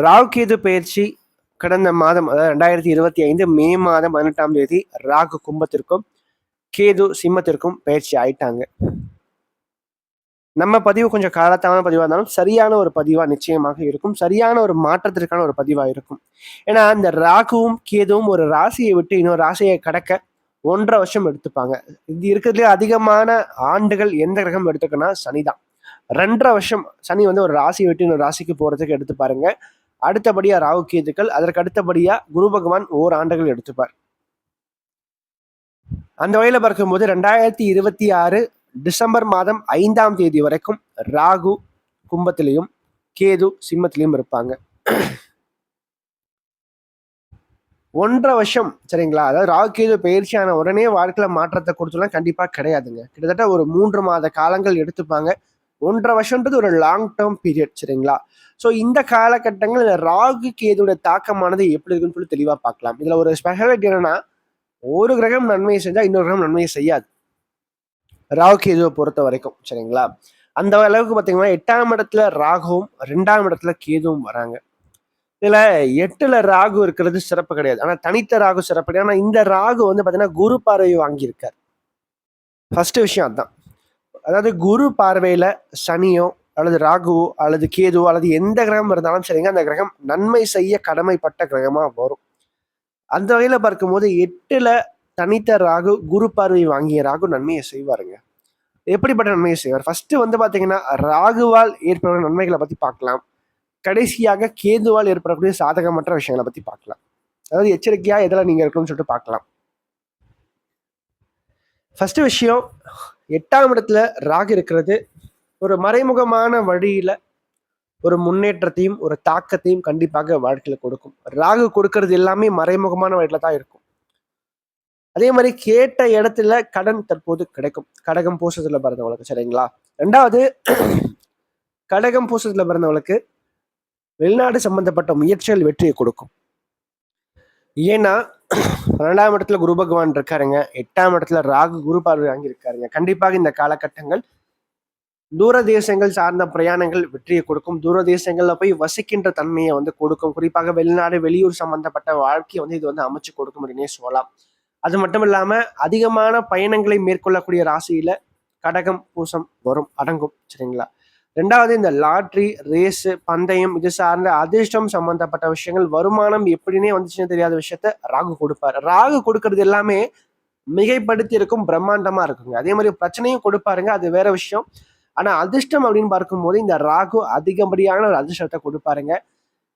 ராகு கேது பயிற்சி கடந்த மாதம் அதாவது ரெண்டாயிரத்தி இருபத்தி ஐந்து மே மாதம் பதினெட்டாம் தேதி ராகு கும்பத்திற்கும் கேது சிம்மத்திற்கும் பயிற்சி ஆயிட்டாங்க. நம்ம பதிவு கொஞ்சம் காலத்தான பதிவாக இருந்தாலும் சரியான ஒரு பதிவாக நிச்சயமாக இருக்கும். சரியான ஒரு மாற்றத்திற்கான ஒரு பதிவாக இருக்கும். ஏன்னா அந்த ராகுவும் கேதுவும் ஒரு ராசியை விட்டு இன்னொரு ராசியை கடக்க ஒன்றரை வருஷம் எடுத்துப்பாங்க. இது இருக்கிறதுலே அதிகமான ஆண்டுகள் எந்த கிரகம் எடுத்துக்கன்னா சனிதான். ரெண்டரை வருஷம் சனி வந்து ஒரு ராசியை விட்டு இன்னொரு ராசிக்கு போறதுக்கு எடுத்து பாருங்க. அடுத்தபடியா ராகு கேதுக்கள் அதற்கு அடுத்தபடியா குரு பகவான் ஓர் ஆண்டுகள் எடுத்துப்பார். அந்த வகையில பார்க்கும்போது ரெண்டாயிரத்தி இருபத்தி ஆறு டிசம்பர் மாதம் ஐந்தாம் தேதி வரைக்கும் ராகு கும்பத்திலையும் கேது சிம்மத்திலையும் இருப்பாங்க. ஒன்றரை வருஷம் சரிங்களா? அதாவது ராகு கேது பயிற்சியான உடனே வாழ்க்கையில மாற்றத்தை கொடுத்துலாம் கண்டிப்பா கிடையாதுங்க. கிட்டத்தட்ட ஒரு மூன்று மாத காலங்கள் எடுத்துப்பாங்க. ஒன்றரை வருஷம்ன்றது ஒரு லாங் டேர்ம் பீரியட் சரிங்களா? ஸோ இந்த காலகட்டங்கள் ராகு கேதுடைய தாக்கமானது எப்படி இருக்குன்னு சொல்லி தெளிவாக பார்க்கலாம். இதில் ஒரு ஸ்பெஷாலிட்டி என்னன்னா ஒரு கிரகம் நன்மையை செஞ்சால் இன்னொரு கிரகம் நன்மையை செய்யாது. ராகு கேதுவை பொறுத்த வரைக்கும் சரிங்களா? அந்த அளவுக்கு பார்த்தீங்கன்னா எட்டாம் இடத்துல ராகுவும் ரெண்டாம் இடத்துல கேதுவும் வராங்க. இதுல எட்டுல ராகு இருக்கிறது சிறப்பு கிடையாது. ஆனா தனித்த ராகு சிறப்பு கிடையாது. ஆனா இந்த ராகு வந்து பாத்தீங்கன்னா குரு பார்வை வாங்கியிருக்கார். ஃபர்ஸ்ட் விஷயம் அதுதான் அதாவது குரு பார்வையில சனியோ அல்லது ராகுவோ அல்லது கேதுவோ அல்லது எந்த கிரகம் இருந்தாலும் சரிங்க அந்த கிரகம் நன்மை செய்ய கடமைப்பட்ட கிரகமாக வரும். அந்த வகையில் பார்க்கும்போது எட்டில் தனித்த ராகு குரு பார்வை வாங்கிய ராகு நன்மையை செய்வாருங்க. எப்படிப்பட்ட நன்மையை செய்வார்? ஃபர்ஸ்ட் வந்து பார்த்தீங்கன்னா ராகுவால் ஏற்படும் நன்மைகளை பற்றி பார்க்கலாம். கடைசியாக கேதுவால் ஏற்படக்கூடிய சாதகமற்ற விஷயங்களை பற்றி பார்க்கலாம். அதாவது எச்சரிக்கையாக எதில் நீங்கள் இருக்கணும்னு சொல்லிட்டு பார்க்கலாம். ஃபர்ஸ்ட் விஷயம் எட்டாம் இடத்துல ராகு இருக்கிறது ஒரு மறைமுகமான வழியில ஒரு முன்னேற்றத்தையும் ஒரு தாக்கத்தையும் கண்டிப்பாக வாழ்க்கையில கொடுக்கும். ராகு கொடுக்கறது எல்லாமே மறைமுகமான வழியில தான் இருக்கும். அதே மாதிரி கேட்ட இடத்துல கடன் தற்போது கிடைக்கும். கடகம் பூசத்துல பிறந்தவங்களுக்கு சரிங்களா? ரெண்டாவது கடகம் பூசத்துல பிறந்தவங்களுக்கு வெளிநாடு சம்பந்தப்பட்ட முயற்சிகள் வெற்றியை கொடுக்கும். ஏன்னா பன்னெண்டாம் இடத்துல குரு பகவான் இருக்காருங்க. எட்டாம் இடத்துல ராகு குரு பார்வை வாங்கியிருக்காருங்க. கண்டிப்பாக இந்த காலகட்டங்கள் தூரதேசங்கள் சார்ந்த பிரயாணங்கள் வெற்றியை கொடுக்கும். தூர தேசங்கள்ல போய் வசிக்கின்ற தன்மையை வந்து கொடுக்கும். குறிப்பாக வெளிநாடு வெளியூர் சம்பந்தப்பட்ட வாழ்க்கையை வந்து இது வந்து அமைச்சு கொடுக்கும் அப்படின்னே சொல்லலாம். அது மட்டும் இல்லாம அதிகமான பயணங்களை மேற்கொள்ளக்கூடிய ராசியில கடகம் பூசம் வரும் அடங்கும். சரிங்களா? ரெண்டாவது இந்த லாட்ரி ரேஸு பந்தயம் இது சார்ந்த அதிர்ஷ்டம் சம்பந்தப்பட்ட விஷயங்கள் வருமானம் எப்படின்னே வந்துச்சுன்னு தெரியாத விஷயத்த ராகு கொடுப்பாரு. ராகு கொடுக்கறது எல்லாமே மிகைப்படுத்தி இருக்கும் பிரம்மாண்டமா இருக்குங்க. அதே மாதிரி பிரச்சனையும் கொடுப்பாருங்க. அது வேற விஷயம். ஆனால் அதிர்ஷ்டம் அப்படின்னு பார்க்கும்போது இந்த ராகு அதிகப்படியான ஒரு அதிர்ஷ்டத்தை கொடுப்பாருங்க.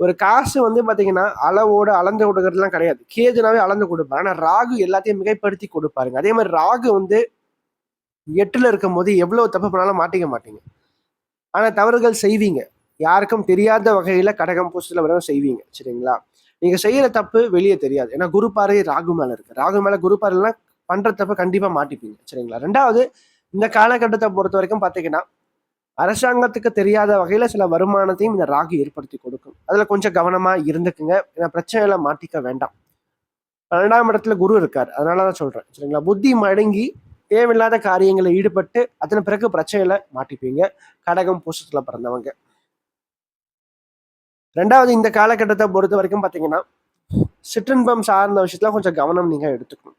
ஒரு காசு வந்து பார்த்தீங்கன்னா அளவோடு அளந்து கொடுக்கறதுலாம் கிடையாது. கேதுனாவே அளந்து கொடுப்பாரு. ஆனால் ராகு எல்லாத்தையும் மிகைப்படுத்தி கொடுப்பாருங்க. அதே மாதிரி ராகு வந்து எட்டில் இருக்கும் போது எவ்வளோ தப்பு பண்ணாலும் மாட்டிக்க மாட்டீங்க. ஆனால் தவறுகள் செய்வீங்க. யாருக்கும் தெரியாத வகையில் கடகம் பூசத்தில் வரவும் செய்வீங்க. சரிங்களா? நீங்கள் செய்கிற தப்பு வெளியே தெரியாது. ஏன்னா குரு பார்வை ராகு மேலே இருக்குது ராகு மேலே குரு பார்வைலாம் தப்பு கண்டிப்பாக மாட்டிப்பீங்க. சரிங்களா? ரெண்டாவது இந்த காலகட்டத்தை பொறுத்த வரைக்கும் பார்த்தீங்கன்னா அரசாங்கத்துக்கு தெரியாத வகையில சில வருமானத்தையும் இந்த ராகு ஏற்படுத்தி கொடுக்கும். அதுல கொஞ்சம் கவனமா இருந்துக்குங்க. ஏன்னா பிரச்சனையில மாட்டிக்க வேண்டாம். பன்னெண்டாம் இடத்துல குரு இருக்கார். அதனாலதான் சொல்றேன். சரிங்களா? புத்தி மடங்கி தேவையில்லாத காரியங்களை ஈடுபட்டு அதன் பிறகு பிரச்சனையில மாட்டிப்பீங்க. கடகம் பூசத்துல பிறந்தவங்க. ரெண்டாவது இந்த காலகட்டத்தை பொறுத்த வரைக்கும் பார்த்தீங்கன்னா சிற்றின்பம் சார்ந்த விஷயத்துல கொஞ்சம் கவனம் நீங்க எடுத்துக்கணும்.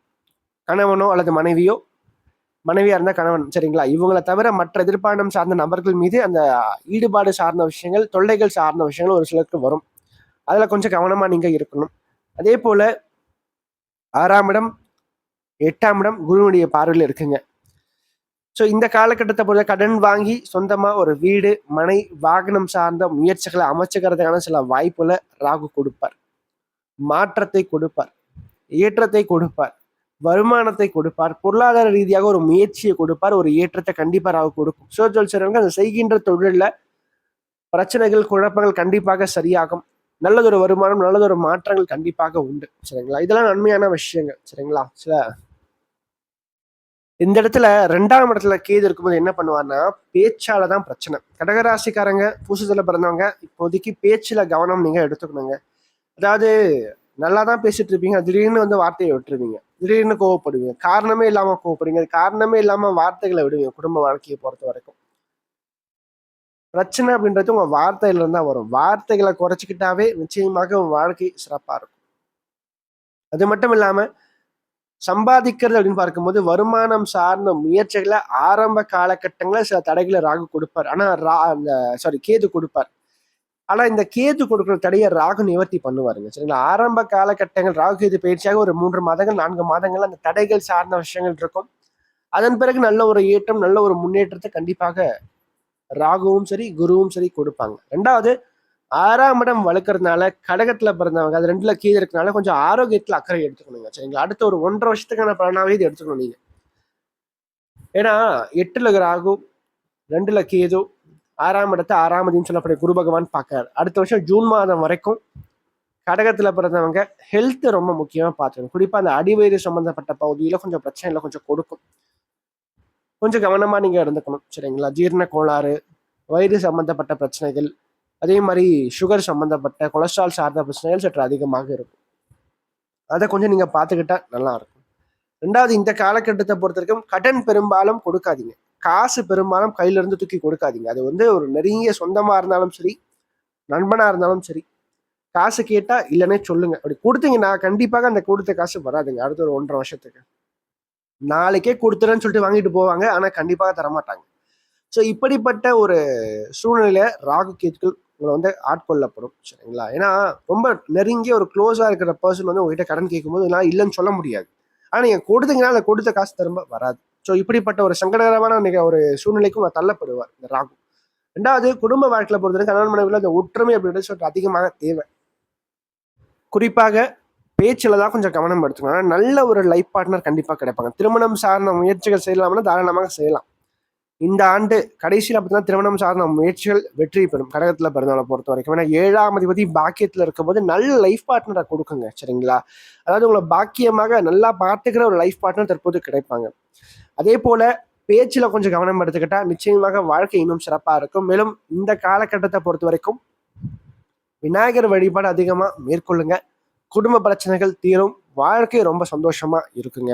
கணவனோ அல்லது மனைவியோ மனைவியா இருந்தா கணவன் சரிங்களா? இவங்களை தவிர மற்ற எதிர்ப்பாண்டம் சார்ந்த நபர்கள் மீது அந்த ஈடுபாடு சார்ந்த விஷயங்கள் தொல்லைகள் சார்ந்த விஷயங்கள் ஒரு சிலருக்கு வரும். அதுல கொஞ்சம் கவனமா நீங்க இருக்கணும். அதே போல ஆறாம் இடம் எட்டாம் இடம் குருவனுடைய பார்வையில் இருக்குங்க. ஸோ இந்த காலகட்டத்தை பொறுத்த கடன் வாங்கி சொந்தமாக ஒரு வீடு மனை வாகனம் சார்ந்த முயற்சிகளை அமைச்சுக்கிறதுக்கான சில வாய்ப்புகளை ராகு கொடுப்பார். மாற்றத்தை கொடுப்பார். ஏற்றத்தை கொடுப்பார். வருமானத்தை கொடுப்பார் பொருளாதார ரீதியாக ஒரு முயற்சியை கொடுப்பார் ஒரு ஏற்றத்தை கண்டிப்பாக ராகு கொடுக்கும். சோஜல் சிறங்க அந்த செய்கின்ற தொழிலில் பிரச்சனைகள் குழப்பங்கள் கண்டிப்பாக சரியாகும். நல்லதொரு வருமானம் நல்லதொரு மாற்றங்கள் கண்டிப்பாக உண்டு. சரிங்களா? இதெல்லாம் நன்மையான விஷயங்கள். சரிங்களா? சில இந்த இடத்துல ரெண்டாம் இடத்துல கேது இருக்கும்போது என்ன பண்ணுவார்னா பேச்சால தான் பிரச்சனை. கடகராசிக்காரங்க பூசத்துல பிறந்தவங்க இப்போதைக்கு பேச்சுல கவனம் நீங்க எடுத்துக்கணுங்க. அதாவது நல்லா தான் பேசிட்டு இருப்பீங்க திடீர்னு வந்து வார்த்தையை விட்டுருவீங்க. திடீர்னு கோவப்படுவீங்க. காரணமே இல்லாம கோவப்படுவீங்க. காரணமே இல்லாம வார்த்தைகளை விடுவீங்க குடும்ப வாழ்க்கையை பொறுத்த வரைக்கும். பிரச்சனை அப்படின்றது உங்க வார்த்தையில இருந்தா வரும். வார்த்தைகளை குறைச்சிக்கிட்டாவே நிச்சயமாக உங்க வாழ்க்கை சிறப்பா இருக்கும். அது மட்டும் இல்லாம சம்பாதிக்கிறது அப்படின்னு பார்க்கும்போது வருமானம் சார்ந்த முயற்சிகளை ஆரம்ப காலகட்டங்களில் சில தடைகளை ராகு கொடுப்பார். ஆனா ரா அந்த சாரி கேது கொடுப்பார். ஆனா இந்த கேது கொடுக்குற தடையை ராகு நிவர்த்தி பண்ணுவாருங்க. சரிங்களா? ஆரம்ப காலகட்டங்கள் ராகு கேது பயிற்சியாக ஒரு மூன்று மாதங்கள் நான்கு மாதங்கள் அந்த தடைகள் சார்ந்த விஷயங்கள் இருக்கும். அதன் பிறகு நல்ல ஒரு ஏற்றம் நல்ல ஒரு முன்னேற்றத்தை கண்டிப்பாக ராகுவும் சரி குருவும் சரி கொடுப்பாங்க. ரெண்டாவது ஆறாம் இடம் வளர்க்கறதுனால கடகத்துல பிறந்தவங்க அது ரெண்டுல கீழே இருக்கனால கொஞ்சம் ஆரோக்கியத்துல அக்கறை எடுத்துக்கணுங்க. சரிங்களா? அடுத்த ஒரு ஒன்றரை வருஷத்துக்கான பலனாவே இது எடுத்துக்கணும் நீங்க. ஏன்னா எட்டுல ராகு ரெண்டுல கேது ஆறாம் இடத்தை ஆறாம் அதின்னு சொல்லக்கூடிய குரு பகவான் பார்க்கறாரு. அடுத்த வருஷம் ஜூன் மாதம் வரைக்கும் கடகத்தில் பிறந்தவங்க ஹெல்த் ரொம்ப முக்கியமாக பார்த்துக்கணும். குறிப்பாக அந்த அடிவயிறு சம்மந்தப்பட்ட பகுதியில் கொஞ்சம் பிரச்சனைகளை கொஞ்சம் கொடுக்கும். கொஞ்சம் கவனமாக நீங்கள் இருந்துக்கணும் சரிங்களா? ஜீரண கோளாறு வயிறு சம்மந்தப்பட்ட பிரச்சனைகள் அதே மாதிரி சுகர் சம்மந்தப்பட்ட கொலஸ்ட்ரால் சார்ந்த பிரச்சனைகள் சற்று அதிகமாக இருக்கும். அதை கொஞ்சம் நீங்கள் பார்த்துக்கிட்டா நல்லாயிருக்கும் ரெண்டாவது இந்த காலகட்டத்தை பொறுத்த வரைக்கும் கடன் பெரும்பாலும் கொடுக்காதீங்க. காசு பெரும்பாலும் கையிலிருந்து தூக்கி கொடுக்காதீங்க. அது வந்து ஒரு நெருங்கிய சொந்தமாக இருந்தாலும் சரி நண்பனாக இருந்தாலும் சரி காசு கேட்டால் இல்லைன்னே சொல்லுங்க. அப்படி கொடுத்தீங்கன்னா கண்டிப்பாக அந்த கொடுத்த காசு வராதுங்க. அடுத்த ஒரு ஒன்றரை வருஷத்துக்கு. நாளைக்கே கொடுத்துறேன்னு சொல்லிட்டு வாங்கிட்டு போவாங்க. ஆனால் கண்டிப்பாக தரமாட்டாங்க. ஸோ இப்படிப்பட்ட ஒரு சூழ்நிலையில ராகு கேத்துக்கள் உங்களை வந்து ஆட்கொள்ளப்படும். சரிங்களா? ஏன்னா ரொம்ப நெருங்கிய ஒரு க்ளோஸாக இருக்கிற பர்சன் வந்து உங்ககிட்ட கடன் கேட்கும்போது நான் இல்லைன்னு சொல்ல முடியாது. ஆனால் நீங்கள் கொடுத்தீங்கன்னா அந்த கொடுத்த காசு திரும்ப வராது. ஸோ இப்படிப்பட்ட ஒரு சங்கடகரமான மிக ஒரு சூழ்நிலைக்கும் தள்ளப்படுவார் இந்த ராகு. ரெண்டாவது குடும்ப வாழ்க்கையில் பொறுத்தவரைக்கும் கணவன் மனைவியில் அந்த ஒற்றுமை அப்படின்றது சொல்லிட்டு அதிகமாக தேவை. குறிப்பாக பேச்சில் தான் கொஞ்சம் கவனம் எடுத்துக்கணும் ஆனால் நல்ல ஒரு லைஃப் பார்ட்னர் கண்டிப்பாக கிடைப்பாங்க. திருமணம் சார்ந்த முயற்சிகள் செய்யலாம்னா தாராளமாக செய்யலாம். இந்த ஆண்டு கடைசியில் பார்த்தீங்கன்னா திருமணம் சார்ந்த முயற்சிகள் வெற்றி பெறும். கடகத்தில் பிறந்தவளை பொறுத்த வரைக்கும் ஏன்னா ஏழாம் அதிபதி பாக்கியத்தில் இருக்கும்போது நல்ல லைஃப் பார்ட்னரை கொடுக்குங்க சரிங்களா? அதாவது உங்களை பாக்கியமாக நல்லா பார்த்துக்கிற ஒரு லைஃப் பார்ட்னர் தற்போது கிடைப்பாங்க. அதே போல பேச்சில் கொஞ்சம் கவனம் எடுத்துக்கிட்டா நிச்சயமாக வாழ்க்கை இன்னும் சிறப்பாக இருக்கும். மேலும் இந்த காலகட்டத்தை பொறுத்த வரைக்கும் விநாயகர் வழிபாடு அதிகமாக மேற்கொள்ளுங்க. குடும்ப பிரச்சனைகள் தீரும். வாழ்க்கை ரொம்ப சந்தோஷமாக இருக்குங்க.